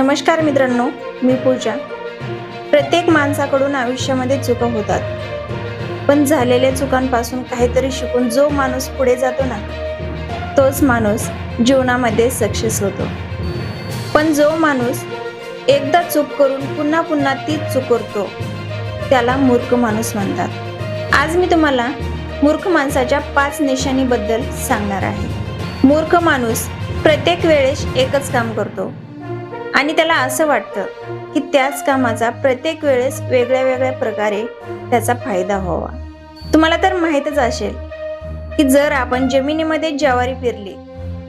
नमस्कार मित्रांनो मी पूजा. प्रत्येक माणसाकडून आयुष्यामध्ये चुका होतात. पण झालेल्या चुकांपासून काहीतरी शिकून जो माणूस पुढे जातो ना तोच माणूस जीवनामध्ये सक्सेस होतो. पण जो माणूस एकदा चूक करून पुन्हा पुन्हा तीच चूक करतो त्याला मूर्ख माणूस म्हणतात. आज मी तुम्हाला मूर्ख माणसाच्या पाच निशाणीबद्दल सांगणार आहे. मूर्ख माणूस प्रत्येक वेळेस एकच काम करतो. आणि त्याला असं वाटतं की त्याच कामाचा प्रत्येक वेळेस वेगळ्या वेगळ्या प्रकारे त्याचा फायदा व्हावा. तुम्हाला तर माहीतच असेल की जर आपण जमिनीमध्ये ज्वारी पेरली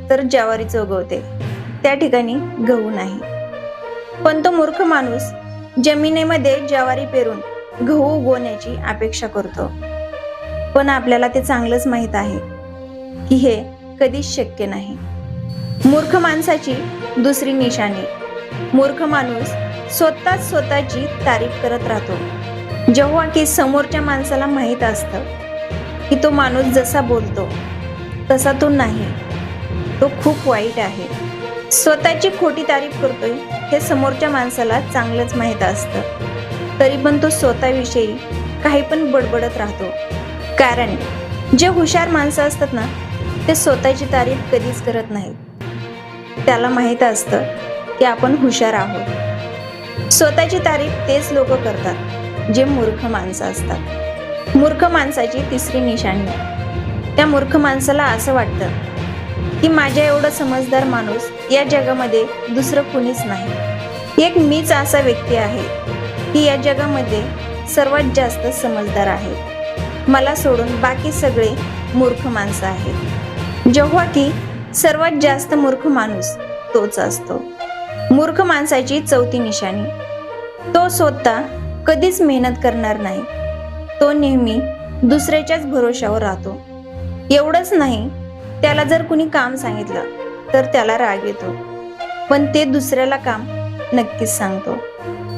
तर ज्वारीच उगवते. त्या ठिकाणी गहू नाही. पण तो मूर्ख माणूस जमिनीमध्ये ज्वारी पेरून गहू उगवण्याची अपेक्षा करतो. पण आपल्याला ते चांगलंच माहीत आहे की हे कधीच शक्य नाही. मूर्ख माणसाची दुसरी निशाणी मूर्ख माणूस स्वतःच स्वतःची तारीफ करत राहतो. जेव्हा की समोरच्या माणसाला माहीत असतं की तो माणूस जसा बोलतो तसा तो नाही. तो खूप वाईट आहे. स्वतःची खोटी तारीफ करतोय हे समोरच्या माणसाला चांगलंच माहीत असतं. तरी पण तो स्वतःविषयी काही पण बडबडत राहतो. कारण जे हुशार माणसं असतात ना ते स्वतःची तारीफ कधीच करत नाहीत. त्याला माहीत असतं की आपण हुशार आहोत. स्वतःची तारीफ तेच लोक करतात जे मूर्ख माणसं असतात. मूर्ख माणसाची तिसरी निशाणी. त्या मूर्ख माणसाला असं वाटतं की माझ्या एवढं समजदार माणूस या जगामध्ये दुसरं कुणीच नाही. एक मीच असा व्यक्ती आहे की या जगामध्ये सर्वात जास्त समजदार आहे. मला सोडून बाकी सगळे मूर्ख माणसं आहेत. जेव्हा की सर्वात जास्त मूर्ख माणूस तोच असतो. मूर्ख माणसाची चौथी निशाणी. तो स्वतः कधीच मेहनत करणार नाही. तो नेहमी दुसऱ्याच्याच भरोशावर राहतो. एवढंच नाही त्याला जर कुणी काम सांगितलं तर त्याला राग येतो. पण ते दुसऱ्याला काम नक्कीच सांगतो.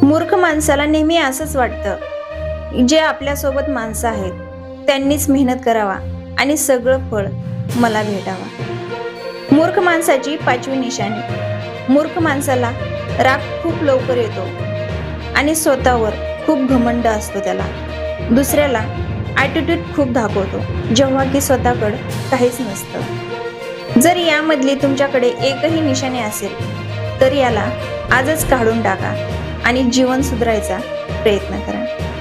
मूर्ख माणसाला नेहमी असंच वाटतं जे आपल्यासोबत माणसं आहेत त्यांनीच मेहनत करावा आणि सगळं फळ मला भेटावा. मूर्ख माणसाची पाचवी निशाणी. मूर्ख माणसाला राग खूप लवकर येतो आणि स्वतःवर खूप घमंड असतो त्याला. दुसऱ्याला ॲटिट्यूड खूप दाखवतो जेव्हा की स्वतःकडं काहीच नसतं. जर यामधली तुमच्याकडे एकही निशाणी असेल तर याला आजच काढून टाका आणि जीवन सुधारायचा प्रयत्न करा.